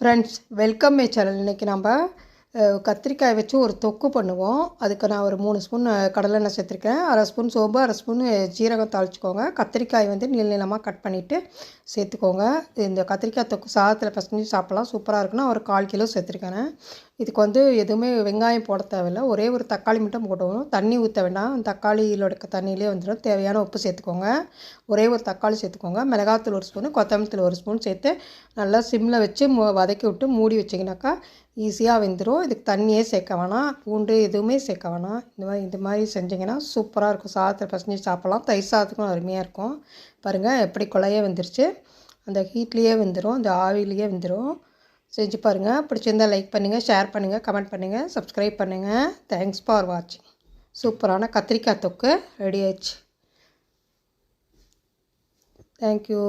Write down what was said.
Friends welcome my channel இன்றைக்கி நம்ம கத்திரிக்காய் வச்சு ஒரு தொக்கு பண்ணுவோம். அதுக்கு நான் ஒரு மூணு ஸ்பூன் கடலெண்ணெய் சேர்த்துருக்கேன். அரை ஸ்பூன் சோம்பு அரை ஸ்பூன் ஜீரகம் தாளிச்சுக்கோங்க. கத்திரிக்காய் வந்து நீள் நீளமாக கட் பண்ணிவிட்டு சேர்த்துக்கோங்க. இந்த கத்திரிக்காய் தொக்கு சாதத்தில் பசஞ்சு சாப்பிட்லாம். சூப்பராக இருக்குன்னா ஒரு கால் கிலோ சேர்த்துருக்கேன் இதுக்கு வந்து எதுவுமே வெங்காயம் போட தேவையில்ல. ஒரே ஒரு தக்காளி மட்டும் போட்டுவோம் தண்ணி ஊற்ற வேண்டாம். தக்காளியிலோட தண்ணியிலே வந்துடும். தேவையான உப்பு சேர்த்துக்கோங்க. ஒரே ஒரு தக்காளி சேர்த்துக்கோங்க. மிளகாத்தூள் ஒரு ஸ்பூனு கொத்தமல்லி தூள் ஒரு ஸ்பூன் சேர்த்து நல்லா சிம்மில் வச்சு வதக்கி விட்டு மூடி வச்சிங்கனாக்கா ஈஸியாக வெந்துடும் இதுக்கு தண்ணியே சேர்க்க வேணாம். பூண்டு எதுவுமே சேர்க்க வேணாம். இந்த மாதிரி இந்த மாதிரி செஞ்சிங்கன்னா சூப்பராக இருக்கும். சாதத்தில் பசஞ்சு சாப்பிட்லாம். தயிர் சாதத்துக்கும் அருமையாக இருக்கும். பாருங்கள் எப்படி கொலையே வெந்துருச்சு. அந்த ஹீட்லேயே வெந்துடும் அந்த ஆவிலேயே வந்துடும் செஞ்சு பாருங்கள் பிடிச்சிருந்தால் லைக் பண்ணுங்கள் ஷேர் பண்ணுங்கள் கமெண்ட் பண்ணுங்கள் சப்ஸ்கிரைப் பண்ணுங்கள் தேங்க்ஸ் ஃபார் வாட்சிங் சூப்பரான கத்திரிக்காய் தொக்கு ரெடி ஆயிடுச்சு. தேங்க்யூ